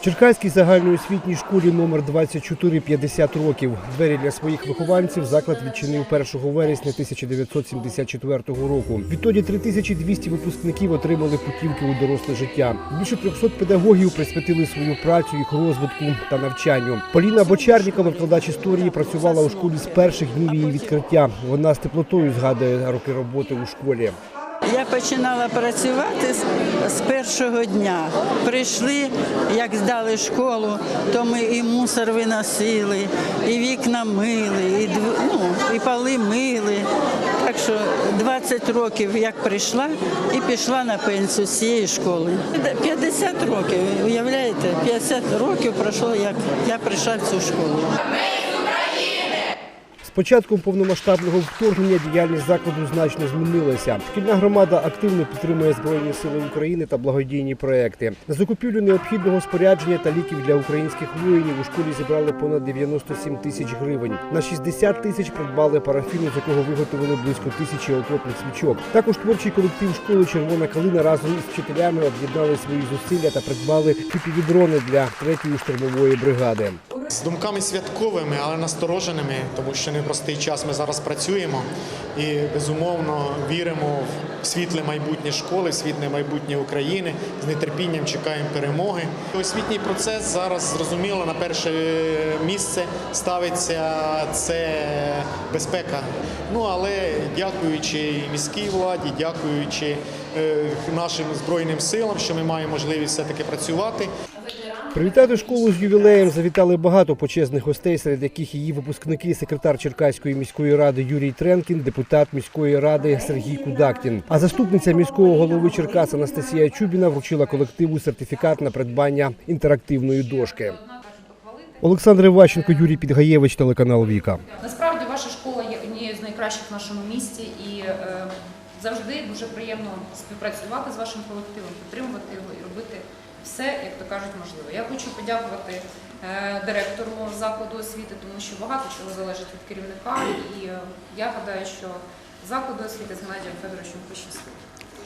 Черкаській загальноосвітній школі номер 24 50 років. Двері для своїх вихованців заклад відчинив 1 вересня 1974 року. Відтоді 3200 випускників отримали путівки у доросле життя. Більше 300 педагогів присвятили свою працю їх розвитку та навчанню. Поліна Бочарнікова, викладач історії, працювала у школі з перших днів її відкриття. Вона з теплотою згадує роки роботи у школі. Я починала працювати з, першого дня. Прийшли, як здали школу, то ми і мусор виносили, і вікна мили, і, ну, і поли мили. Так що 20 років як прийшла і пішла на пенсію з цієї школи. 50 років, уявляєте, 50 років пройшло, як я прийшла в цю школу. Початком повномасштабного вторгнення діяльність закладу значно змінилася. Шкільна громада активно підтримує Збройні сили України та благодійні проекти. На закупівлю необхідного спорядження та ліків для українських воїнів у школі зібрали понад 97 тисяч гривень. На 60 тисяч придбали парафіну, з якого виготовили близько тисячі окопних свічок. Також творчий колектив школи Червона калина разом із вчителями об'єднали свої зусилля та придбали фіпівідрони для третьої штурмової бригади. З думками святковими, але настороженими, тому що непростий час ми зараз працюємо і безумовно віримо в світле майбутнє школи, світле майбутнє України. З нетерпінням чекаємо перемоги. Освітній процес зараз зрозуміло на перше місце ставиться це безпека. Ну але дякуючи міській владі, дякуючи е, нашим збройним силам, що ми маємо можливість все таки працювати. Привітати школу з ювілеєм завітали багато почесних гостей, серед яких її випускники, секретар Черкаської міської ради Юрій Тренкін, депутат міської ради Сергій Кудактін. А заступниця міського голови Черкас Анастасія Чубіна вручила колективу сертифікат на придбання інтерактивної дошки. Олександр Іващенко, Юрій Підгаєвич, телеканал Віка. Насправді ваша школа є однією з найкращих в нашому місті і е, завжди дуже приємно співпрацювати з вашим колективом, підтримувати його і робити все, як то кажуть, можливо. Я хочу подякувати е, директору закладу освіти, тому що багато чого залежить від керівника, і е, я гадаю, що закладу освіти з Геннадієм Федоровичем пощастить.